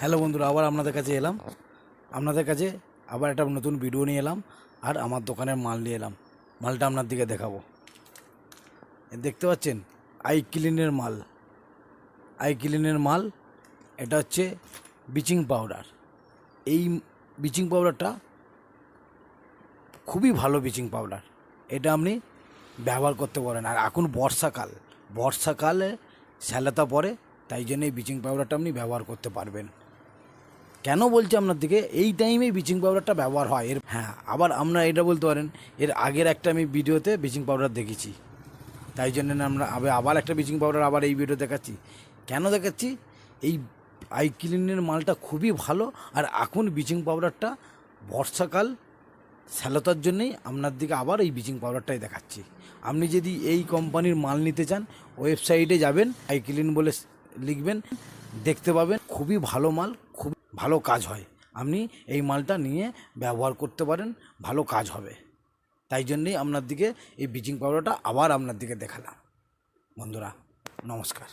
Hello বন্ধুরা, আবার আপনাদের কাছে এলাম। আপনাদের কাছে আবার একটা নতুন ভিডিও নিয়ে এলাম আর আমার দোকানের মাল নিয়ে এলাম। মালটা আপনার দিকে দেখাবো। দেখতে পাচ্ছেন আই ক্লিনের মাল। আই ক্লিনের মাল, এটা হচ্ছে ব্লিচিং পাউডার এই ব্লিচিং পাউডারটা খুবই ভালো ব্লিচিং পাউডার এটা আপনি ব্যবহার করতে পারেন। আর এখন বর্ষাকাল, বর্ষাকালে শ্যালাতা পড়ে তাই জন্য এই ব্লিচিং পাউডারটা আপনি ব্যবহার করতে পারবেন। কেন বলছি আপনার দিকে? এই টাইমে ব্লিচিং পাউডারটা ব্যবহার হয়। এর হ্যাঁ আবার আপনারা এটা বলতে পারেন, এর আগের একটা আমি ভিডিওতে ব্লিচিং পাউডার দেখেছি। তাই জন্য আমরা আবার একটা ব্লিচিং পাউডার আবার এই ভিডিও দেখাচ্ছি। কেন দেখাচ্ছি? এই আই ক্লিনের মালটা খুবই ভালো, আর এখন ব্লিচিং পাউডারটা বর্ষাকাল, শ্যালতার জন্যেই আপনার দিকে আবার এই ব্লিচিং পাউডারটাই দেখাচ্ছি। আপনি যদি এই কোম্পানির মাল নিতে চান ওয়েবসাইটে যাবেন আই ক্লিন বলে লিখবেন, দেখতে পাবেন, খুবই ভালো মাল ভালো কাজ হয়। আপনি এই মালটা নিয়ে ব্যবহার করতে পারেন, ভালো কাজ হবে। তাই জন্যেই আপনার দিকে এই ব্লিচিং পাউডারটা আবার আপনার দিকে দেখালাম। বন্ধুরা, নমস্কার।